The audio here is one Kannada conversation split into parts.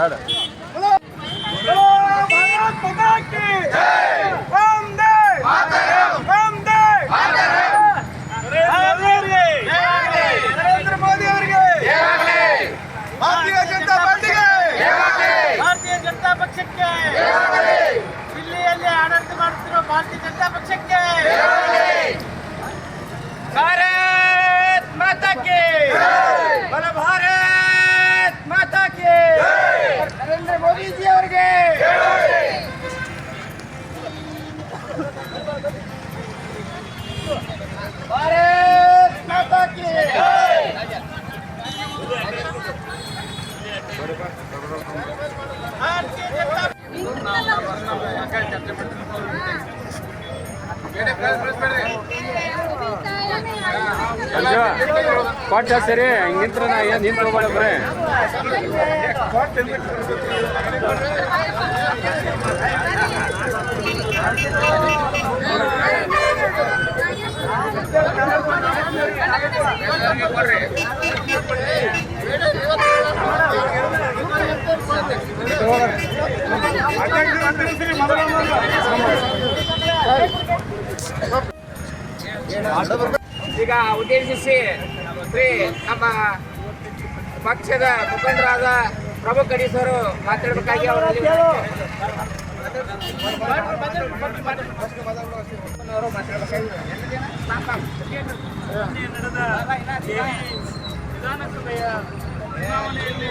Claro. ಕೊಟ್ಟ ಸರಿ ಹಿಂಗೆ ನಾ ಏನು ನಿಂತ್ಕೋಬೇಡ ಬರೇ. ಈಗ ಉದ್ದೇಶಿಸಿ ಶ್ರೀ ನಮ್ಮ ಪಕ್ಷದ ಮುಖಂಡರಾದ ಪ್ರಭು ಕಡೀಸರು ಮಾತಾಡಬೇಕಾಗಿ ಅವರಲ್ಲಿ ನಡೆದ ವಿಧಾನಸಭೆಯ ಚುನಾವಣೆಯಲ್ಲಿ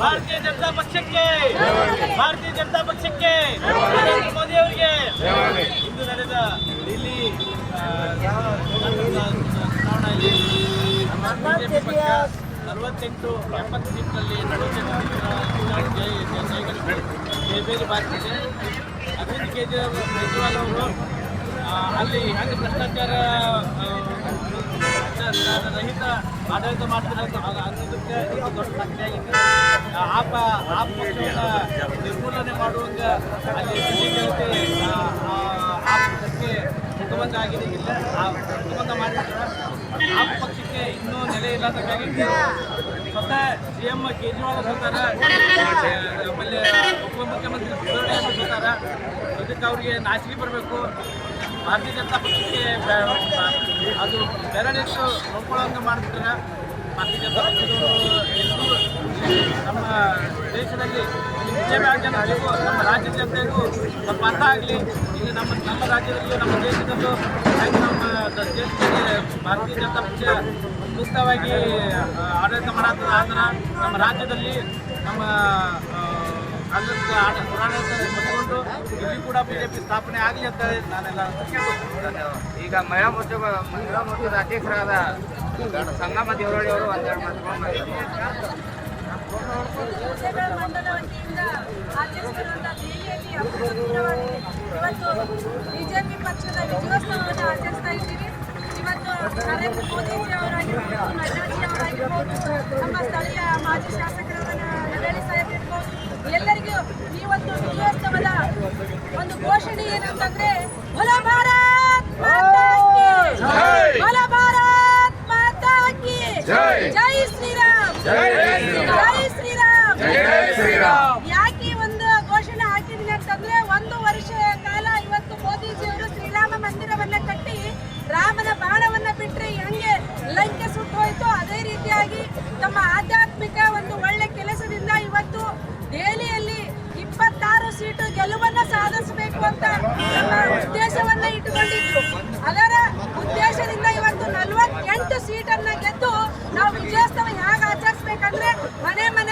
ಭಾರತೀಯ ಜನತಾ ಪಕ್ಷಕ್ಕೆ, ಭಾರತೀಯ ಜನತಾ ಪಕ್ಷಕ್ಕೆ, ನರೇಂದ್ರ ಮೋದಿ ಅವರಿಗೆ. ಇಂದು ನಡೆದ ಡೆಲ್ಲಿ ಚುನಾವಣೆಯಲ್ಲಿ ಬಿಜೆಪಿ ಪಕ್ಷ ನಲವತ್ತೆಂಟು ಎಪ್ಪತ್ತು ಸೀಟ್ನಲ್ಲಿ ನಲವತ್ತೆಂಟು ಬಾರಿಸಿದೆ ಅರವಿಂದ್ ಕೇಜ್ರಿವಾಲ್ ಅವರು ಅಲ್ಲಿ ಹೆಂಗೆ ಭ್ರಷ್ಟಾಚಾರ ರಹಿತ ಆಡಳಿತ ಮಾಡ್ತಿರೋದು ಅನ್ನೋದಕ್ಕೆ ದೊಡ್ಡ ಸಾಕ್ಷಿಯಾಗಿತ್ತು ಆ ಪ ಆ ನಿರ್ಮೂಲನೆ ಮಾಡುವಂಗ ಅಲ್ಲಿ ಜನತೆ ಆ, ಪಕ್ಷಕ್ಕೆ ಮುಖಭಂಗ ಆಗಿದೆ. ಇಲ್ಲ ಆ ಮುಖಭಂಗ ಮಾಡಿದ್ರೆ ಆ ಪಕ್ಷಕ್ಕೆ ಇನ್ನೂ ನೆಲೆ ಇಲ್ಲದಂಗಾಗಿತ್ತು ಸ್ವತಃ ಸಿ ಎಂ ಕೇಜ್ರಿವಾಲ್ ಸರ್ಕಾರ ಆಮೇಲೆ ಉಪಮುಖ್ಯಮಂತ್ರಿ ಸಿದ್ದರಾಮಯ್ಯ ಸೋತಾರ ಅದಕ್ಕೆ ಅವ್ರಿಗೆ ನಾಚಿಕೆ ಬರಬೇಕು. ಭಾರತೀಯ ಜನತಾ ಪಕ್ಷಕ್ಕೆ ಅದು ಬೆರಳಿಟ್ಟು ನೋಡ್ಕೊಳ್ಳೋಂಗೆ ಮಾಡ್ತಾರೆ ಭಾರತೀಯ ಜನತಾ ಪಕ್ಷದವರು ನಮ್ಮ ದೇಶದಲ್ಲಿ ಬಿಜೆಪಿ ಜನ ನಮ್ಮ ರಾಜ್ಯದ ಜನತೆಗೂ ಸ್ವಲ್ಪ ಅರ್ಥ ಆಗಲಿ. ಇಲ್ಲಿ ನಮ್ಮ ನಮ್ಮ ರಾಜ್ಯದಲ್ಲೂ ನಮ್ಮ ದೇಶದಲ್ಲೂ ಹಾಗೆ ನಮ್ಮ ದೇಶದಲ್ಲಿ ಭಾರತೀಯ ಜನತಾ ಪಕ್ಷ ಮುಕ್ತವಾಗಿ ಆಡಳಿತ ಮಾಡತ್ತದ ಆದ್ರೆ ನಮ್ಮ ರಾಜ್ಯದಲ್ಲಿ ನಮ್ಮ ಆ, ಆಡಳಿತ ಆಡ- ಪುರಾಡಳಿತ ಇಲ್ಲಿ ಕೂಡ ಬಿಜೆಪಿ ಸ್ಥಾಪನೆ ಆಗಲಿ ಅಂತ ನಾನೆಲ್ಲ ಈಗ ಮಹಿಳಾ ಮೋರ್ಚಾ ಮಹಿಳಾ ಮೋರ್ಚಾದ ಅಧ್ಯಕ್ಷರಾದ ಸಂಗಮ ದೇವರಳ್ಳಿ ಅವರು ಒಂದೆರಡು ಇವತ್ತು ಬಿಜೆಪಿ ಪಕ್ಷದ ವಿಜಯೋತ್ಸವವನ್ನು ಆಚರಿಸ್ತಾ ಇದ್ದೀವಿ ಇವತ್ತು ನರೇಂದ್ರ ಮೋದಿಜಿ ಅವರಾಗಿರ್ಬೋದು ನಡ್ಡಾಜಿ ಅವರಾಗಿರ್ಬೋದು ನಮ್ಮ ಸ್ಥಳೀಯ ಮಾಜಿ ಇರ್ಬೋದು ಎಲ್ಲರಿಗೂ ಈ ಒಂದು ವಿಜಯೋತ್ಸವದ ಒಂದು ಘೋಷಣೆ ಏನಂತಂದ್ರೆ ಹೊಲ ಭಾರತ್! ಭಲ ಭಾರತ್ ಮಾತಾ ಜೈ ಶ್ರೀರಾಮ್! ಸಾಧಿಸಬೇಕು ಅಂತ ನಮ್ಮ ಉದ್ದೇಶವನ್ನ ಇಟ್ಟುಕೊಂಡಿದ್ರು. ಅದರ ಉದ್ದೇಶದಿಂದ ಇವತ್ತು ನಲವತ್ತೆಂಟು ಸೀಟನ್ನ ಗೆದ್ದು ನಾವು ವಿಜಯೋತ್ಸವ ಹೇಗೆ ಆಚರಿಸ್ಬೇಕಂದ್ರೆ ಮನೆ ಮನೆ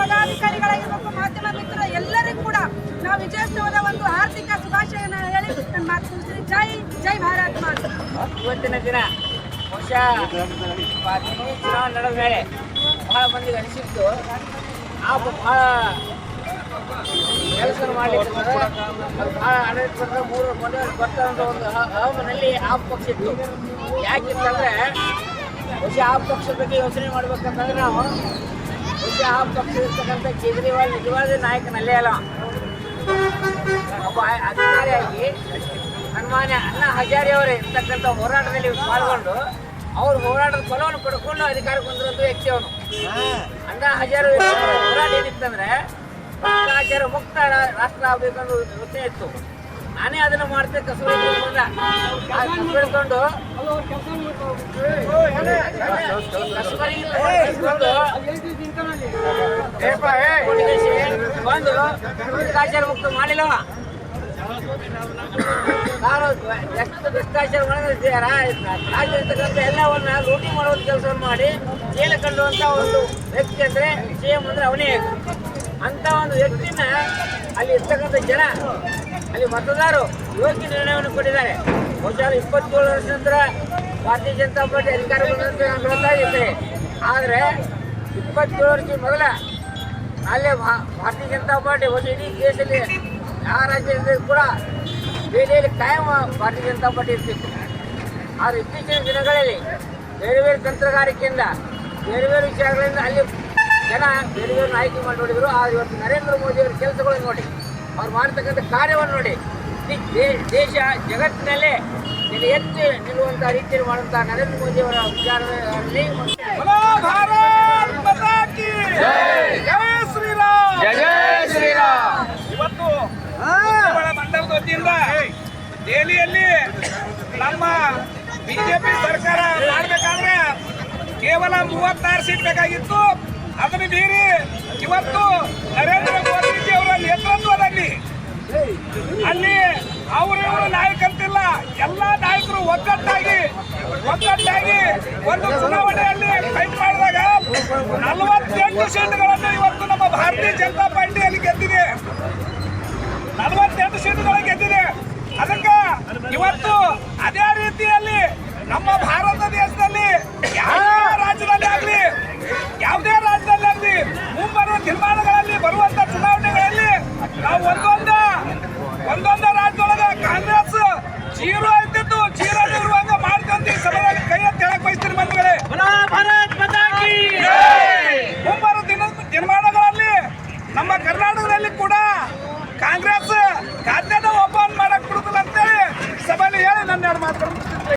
ಪದಾಧಿಕಾರಿಗಳಾಗಿರ್ಬೇಕು ಮಾಧ್ಯಮ ಮಿತ್ರ ಎಲ್ಲರಿಗೂ ಕೂಡ ನಾವು ವಿಜಯೋತ್ಸವದ ಒಂದು ಆರ್ಥಿಕ ಶುಭಾಶಯನ ಹೇಳಿ ನನ್ನ ಮಾತು ಮುಗಿಸ್ತೀನಿ. ಜೈ ಜೈ ಭಾರತ್ ಇವತ್ತಿನ ದಿನ ಬಹುಶಃ ಚುನಾವಣೆ ನಡೆದ ಮೇಲೆ ಬಹಳ ಮಂದಿಗೆ ಅನಿಸಿತ್ತು. ಆ ಬಹಳ ಕೆಲಸ ಮಾಡಲಿಕ್ಕೆ ಬಹಳ ಆಡಳಿತ ಮೂರು ಮೊದಲು ಬರ್ತಾರಂತ ಒಂದು ಹ- ಹವಾಮಾನಲ್ಲಿ ಆ ಪಕ್ಷ ಇತ್ತು. ಯಾಕಿತ್ತಂದ್ರೆ ಬಹುಶಃ ಆ ಪಕ್ಷದ ಬಗ್ಗೆ ಯೋಚನೆ ಮಾಡ್ಬೇಕಂತಂದ್ರೆ ನಾವು ಆ ಪಕ್ಷ ಇರ್ತಕ್ಕಂಥ ಕೇಜ್ರಿವಾಲ್ ನಿಜವಾದ ನಾಯಕನಲ್ಲೇ ಅಲ್ಲ. ಒಬ್ಬ ಅಧಿಕಾರಿಯಾಗಿ ಸನ್ಮಾನ್ಯ ಅಣ್ಣಾ ಹಜಾರಿ ಅವರು ಇರ್ತಕ್ಕಂಥ ಹೋರಾಟದಲ್ಲಿ ಪಾಲ್ಗೊಂಡು ಅವ್ರ ಹೋರಾಟದ ಫಲವನ್ನು ಪಡ್ಕೊಂಡು ಅಧಿಕಾರಕ್ಕೆ ಬಂದಿರುವಂಥ ವ್ಯಕ್ತಿ ಅವನು. ಅಣ್ಣಾ ಹಜಾರಿ ಹೋರಾಟ ಏನಿತ್ತಂದ್ರೆ ಭ್ರಷ್ಟಾಚಾರ ಮುಕ್ತ ರಾಷ್ಟ್ರ ಆಗ್ಬೇಕನ್ನೋ ಯೋಚನೆ ಇತ್ತು. ನಾನೇ ಅದನ್ನ ಮಾಡ್ತೇನೆ ಕಸ ಹಿಡ್ಕೊಂಡು ಬಂದು. ಭ್ರಷ್ಟಾಚಾರ ಮುಕ್ತ ಮಾಡಿಲ್ಲ. ನಾನು ಎಷ್ಟು ಭ್ರಷ್ಟಾಚಾರ ಇರ್ತಕ್ಕಂಥ ಎಲ್ಲವನ್ನ ಲೂಟಿ ಮಾಡುವಂತ ಕೆಲಸವನ್ನು ಮಾಡಿ ಜೈಲು ಕಂಡುವಂತ ಒಂದು ವ್ಯಕ್ತಿ ಅಂದ್ರೆ ಸಿ ಎಂ ಅಂದ್ರೆ ಅವನೇ. ಅಂತ ಒಂದು ವ್ಯಕ್ತಿನ ಅಲ್ಲಿ ಇರ್ತಕ್ಕಂಥ ಜನ ಅಲ್ಲಿ ಮತದಾರರು ಯೋಗ್ಯ ನಿರ್ಣಯವನ್ನು ಕೊಟ್ಟಿದ್ದಾರೆ. ಬಹುಶಃ ಇಪ್ಪತ್ತೇಳು ವರ್ಷ ನಂತರ ಭಾರತೀಯ ಜನತಾ ಪಾರ್ಟಿ ಅಧಿಕಾರ ಬಂದಂತೆ ಆದರೆ ಇಪ್ಪತ್ತೇಳು ವರ್ಷ ಮೊದಲ ಅಲ್ಲೇ ಭಾರತೀಯ ಜನತಾ ಪಾರ್ಟಿ ಒಂದು ಇಡೀ ದೇಶದಲ್ಲಿ ಯಾವ ರಾಜ್ಯದಲ್ಲಿ ಕೂಡ ಬೇರೆಯಲ್ಲಿ ಕಾಯಂ ಭಾರತೀಯ ಜನತಾ ಪಾರ್ಟಿ ಇರ್ತಿತ್ತು. ಆದರೆ ಇತ್ತೀಚಿನ ದಿನಗಳಲ್ಲಿ ಬೇರೆ ಬೇರೆ ತಂತ್ರಗಾರಿಕೆಯಿಂದ ಬೇರೆ ಬೇರೆ ವಿಚಾರಗಳಿಂದ ಅಲ್ಲಿ ಜನ ಬೇರೆ ಬೇರೆ ಆಯ್ಕೆ ಮಾಡಿ ನೋಡಿದ್ರು. ಆದರೆ ಇವತ್ತು ನರೇಂದ್ರ ಮೋದಿಯವರ ಕೆಲಸಗಳನ್ನು ನೋಡಿ. ಅವ್ರು ಮಾಡ್ತಕ್ಕಂಥ ಕಾರ್ಯವನ್ನು ನೋಡಿ. ದೇಶ ಜಗತ್ತಿನಲ್ಲೇ ಎತ್ತಿ ನಿಲ್ಲುವಂಥ ರೀತಿಯಲ್ಲಿ ಮಾಡುವಂಥ ನರೇಂದ್ರ ಮೋದಿ ಅವರ ವಿಚಾರದಲ್ಲಿ ಇವತ್ತು ದೆಹಲಿಯಲ್ಲಿ ನಮ್ಮ ಬಿಜೆಪಿ ಸರ್ಕಾರ ಮಾಡಬೇಕಾದ್ರೆ ಕೇವಲ ಮೂವತ್ತಾರು ಸೀಟ್ ಬೇಕಾಗಿತ್ತು. ಅದನ್ನು ಮೀರಿ ಇವತ್ತು ನರೇಂದ್ರ ಒಗ್ಗಟ್ಟಾಗಿ ಒಗ್ಗಟ್ಟಾಗಿ ಒಂದು ಚುನಾವಣೆಯಲ್ಲಿ ಫೈಟ್ ಮಾಡಿದಾಗ ನಲವತ್ತೆಂಟು ಸೀಟ್ಗಳನ್ನು ಇವತ್ತು ನಮ್ಮ ಭಾರತೀಯ ಜನತಾ ಪಾರ್ಟಿಯಲ್ಲಿ ಗೆದ್ದಿದೆ.